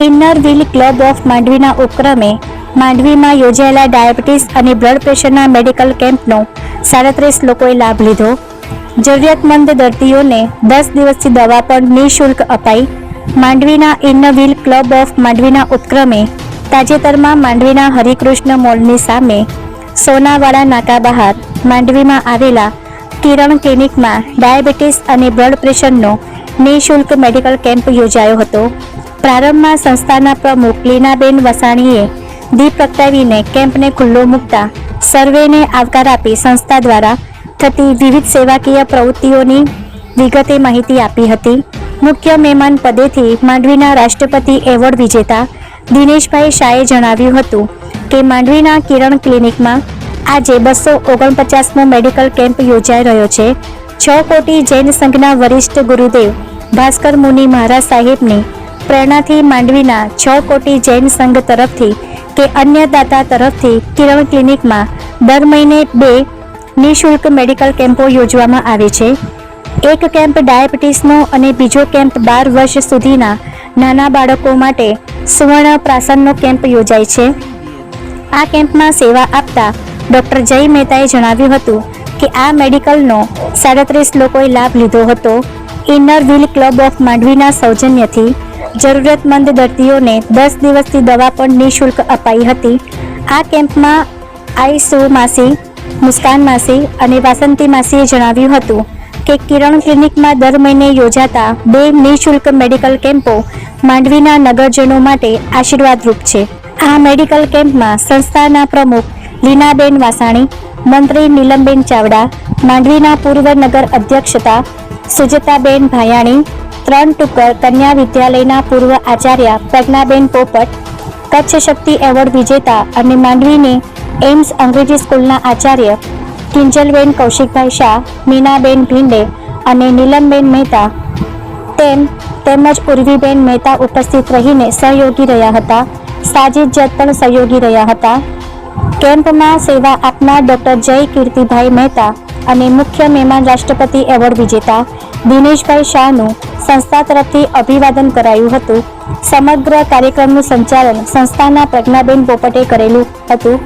Wheel club of માંડવીના ઉપક્રમે માંડવીમાં યોજાયેલા ડાયાબિટીસ અને બ્લડ પ્રેશરના મેડિકલ કેમ્પનો સાડત્રીસ લોકોએ લાભ લીધો. જરૂરિયાતમંદ દર્દીઓને દસ દિવસથી દવા પણ નિઃશુલ્ક અપાઈ. માંડવીના ઇનરવિલ ક્લબ ઓફ માંડવીના ઉપક્રમે તાજેતરમાં માંડવીના હરિકૃષ્ણ મોલની સામે સોનાવાડા નાકા બહાર માંડવીમાં આવેલા કિરણ ક્લિનિકમાં ડાયાબિટીસ અને બ્લડ પ્રેશરનો નિઃશુલ્ક મેડિકલ કેમ્પ યોજાયો હતો. પ્રારંભમાં સંસ્થાના પ્રમુખ લીનાબેન વસાણીએ દીપ પ્રગટાવીને કેમ્પને ખુલ્લો મૂકતા સર્વેને આવકાર આપી સંસ્થા દ્વારા થતી વિવિધ સેવાકીય પ્રવૃત્તિઓની વિગતે માહિતી આપી હતી. મુખ્ય મહેમાન પદેથી માંડવીના રાષ્ટ્રપતિ એવોર્ડ વિજેતા દિનેશભાઈ શાહે જણાવ્યું હતું કે માંડવીના કિરણ ક્લિનિકમાં આજે બસો ઓગણપચાસમો મેડિકલ કેમ્પ યોજાઈ રહ્યો છે. છ કોટી જૈન સંઘના વરિષ્ઠ ગુરુદેવ ભાસ્કર મુનિ મહારાજ સાહેબની પ્રેરણાથી માંડવીના છ કોટી જૈન સંઘ તરફથી કે અન્ય દાતા તરફથી કિરણ ક્લિનિકમાં દર મહિને બે નિઃશુલ્ક મેડિકલ કેમ્પો યોજવામાં આવે છે. એક કેમ્પ ડાયાબિટીસનો અને બીજો કેમ્પ બાર વર્ષ સુધીના નાના બાળકો માટે સુવર્ણ પ્રાસનનો કેમ્પ યોજાય છે. આ કેમ્પમાં સેવા આપતા ડૉક્ટર જય મહેતાએ જણાવ્યું હતું કે આ મેડિકલનો સાડત્રીસ લોકોએ લાભ લીધો હતો. ઇનર વ્હીલ ક્લબ ઓફ માંડવીના સૌજન્યથી જરૂરિયાતમંદ દર્દીઓને દસ દિવસથી દવા પણ નિઃશુલ્ક અપાઈ હતી. આ કેમ્પમાં આઈસુ માસી, મુસ્કાન માસી અને વાસંતી માસીએ જણાવ્યું હતું કે કિરણ ક્લિનિકમાં દર મહિને યોજાતા બે નિઃશુલ્ક મેડિકલ કેમ્પો માંડવીના નગરજનો માટે આશીર્વાદરૂપ છે. આ મેડિકલ કેમ્પમાં સંસ્થાના પ્રમુખ લીનાબેન વાસાણી, મંત્રી નીલમબેન ચાવડા, માંડવીના પૂર્વ નગર અધ્યક્ષતા સુજતાબેન ભાયાણી ત્રણ ટુકર કન્યા વિદ્યાલયના પૂર્વ આચાર્ય પ્રજ્ઞાબેન પોપટ, કચ્છ શક્તિ એવોર્ડ વિજેતા અને માંડવીની એમ્સ અંગ્રેજી સ્કૂલના આચાર્ય કિંજલબેન કૌશિકભાઈ શાહ, મીનાબેન ભીંડે અને નીલમબેન મહેતા તેમ તેમજ ઉર્વીબેન મહેતા ઉપસ્થિત રહીને સહયોગી રહ્યા હતા. સાજીદ જત પણ સહયોગી રહ્યા હતા. કેમ્પમાં સેવા આપનાર ડોક્ટર જય કીર્તિભાઈ મહેતા અને મુખ્ય મહેમાન રાષ્ટ્રપતિ એવોર્ડ વિજેતા દિનેશભાઈ શાહનું સંસ્થા તરફથી અભિવાદન કરાયું હતું. સમગ્ર કાર્યક્રમનું સંચાલન સંસ્થાના પ્રજ્ઞાબેન પોપટે કરેલું હતું.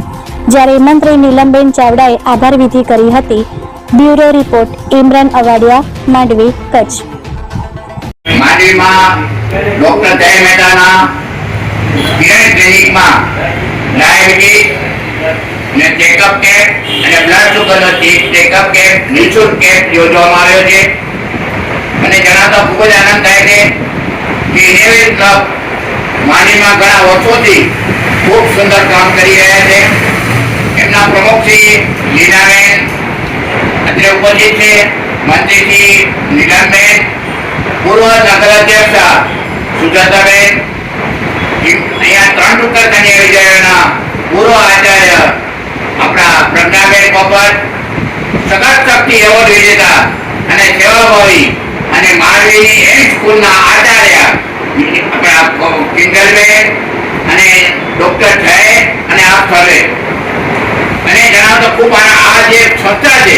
જ્યારે મંત્રી નીલમબેન ચાવડાએ આભાર વિધિ કરી હતી. Bureau report, Imran Awadiya, Mandvi, Kutch. માંડવીમાં ડોક્ટર જય મહેતાના કિરણ અને ચેકઅપ કેમ્પ અને બ્લડ સુગરનો ચેકઅપ કેમ્પ નિઃશુલ્ક કેમ્પ યોજવામાં આવ્યો છે. અને જણાવતા ખૂબ જ આનંદ થાય છે કે ઇનેવેલ ક્લબ માનીમાં ઘણા વર્ષોથી ખૂબ સુંદર કામ કરી રહ્યા છે. એમના પ્રમુખ શ્રી લીલાબેન, અત્રે ઉપસ્થિત છે મંત્રી શ્રી નીલમબેન પૂર્વ નગરાધ્યક્ષ સુજાતાબેન અહીંયા ત્રણ ટુકર કન્યા વિદ્યાલયના પૂર્વ આચાર્ય પોપટ સગત શક્તિ એવોર્ડ વિજેતા અને સેવાભાવી અને માળવીની એમ સ્કૂલના આચાર્ય. આપણા કિંજલબેન અને ડોક્ટર જય અને આપ સર્વે. અને જણાવતો ખૂબ આ જે સંસ્થા છે,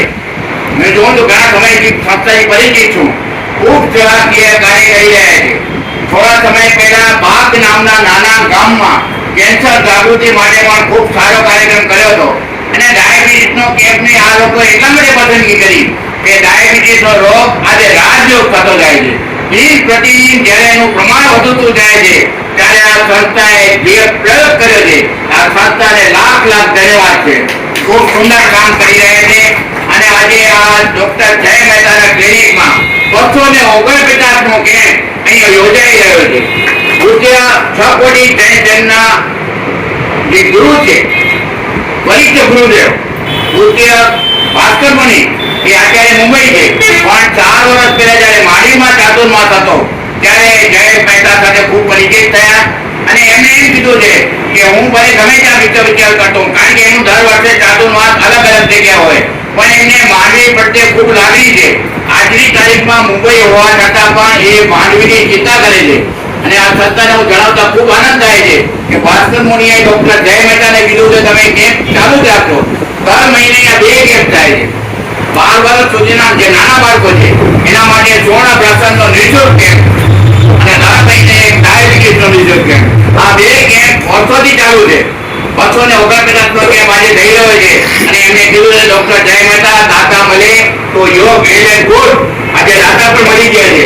મેં જોઉં તો ઘણા સમયથી સંસ્થાથી પરિચિત છું. ખૂબ સેવાકીય કાર્ય કરી રહ્યા છે. થોડા સમય પહેલા બાગ નામના નાના ગામમાં કેન્સર જાગૃતિ માટે પણ ખૂબ સારો કાર્યક્રમ કર્યો હતો. અને ડાયાબિટીસનો કેમ્પની આ લોકો એટલા માટે પસંદગી કરી કે ડાયાબિટીસનો રોગ આજે રાજયોગ થતો જાય છે. દિન પ્રતિદિન જ્યારે એનું પ્રમાણ વધતું જાય છે, ત્યારે આ સંસ્થાએ જે પ્રયોગ કર્યો છે. આ સંસ્થાને લાખ લાખ ધન્યવાદ છે. ખૂબ સુંદર કામ કરી રહ્યા છે. અને આજે આ ડોક્ટર જય મહેતાના ક્લિનિકમાં બસો ને ઓગણપચાસ નો કેમ્પ અહીંયા યોજાઈ રહ્યો છે. ગુજરાત છ કોટી જૈન ધર્મના જે ગુરુ છે વરિષ્ઠ ગુરુદેવ પૂજ્ય ભાસ્કર મુનિ, એ અત્યારે મુંબઈ છે. પણ ચાર વર્ષ પહેલા જ્યારે માંડવીમાં ચાતુર્માસ હતો, ત્યારે જયેશ મહેતા સાથે ખૂબ પરિચિત થયા. અને એમને એમ કીધું છે કે હું ભલે ગમે ત્યાં વિશ્વવિદ્યાલય કરતો હોઉં. કારણ કે એનું દર વર્ષે ચાતુર્માસ અલગ અલગ જગ્યા હોય. પણ એમને માંડવી પ્રત્યે ખૂબ લાગણી છે. આજની તારીખમાં મુંબઈ હોવા છતાં પણ એ માંડવીની ચિંતા કરે છે. અને આ સંસ્થાને હું જણાવતા ખૂબ આનંદ થાય છે કે ભાસ્કર મુનિએ ડોક્ટર જય મહેતાને કીધું છે તમે કેમ્પ ચાલુ જ રાખો. દર મહિને આ બે કેમ્પ થાય છે. બાર વર્ષ સુધીના જે નાના બાળકો છે, એના માટે સુવર્ણ પ્રાસનનો નિઃશુલ્ક કેમ્પ અને દર મહિને એક ડાયાબિટીસનો બીજો કેમ્પ. આ બે કેમ્પ વર્ષોથી ચાલુ છે. બસો ને ઓગણપચાસ નો કેમ્પ આજે થઈ રહ્યો છે. અને એમને કીધું છે, ડોક્ટર જય મહેતા દાતા મળે તો યોગ એન્ડ ગુડ આજે દાતા પણ મળી ગયા છે.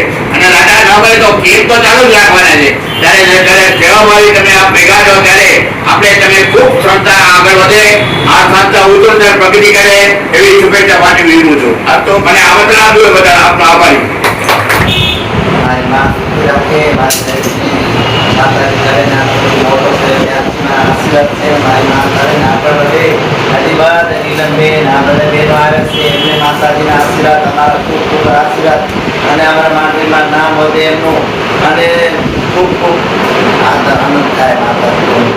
આપણે તમે ખૂબ સંસ્થા આગળ વધે આ સંસ્થા ઉત્તરોત્તર પ્રગતિ કરે એવી શુભેચ્છા માટે વિનવું છું. આ તો મને આમંત્રણ આપ્યું એ બધા આપનો આભારી. માતાજી કરે આપણો મોટો છે ત્યાંના આશીર્વાદ છે. મારી માં કરે આગળ વધે હજી બાદ નીલમબેન આ બધા બહેનો આવે છે એમને માતાજીના આશીર્વાદ અમારા ખૂબ ખૂબ આશીર્વાદ અને અમારા માંડવીમાં નામ વધે એમનું અને ખૂબ ખૂબ આનંદ થાય માતાજી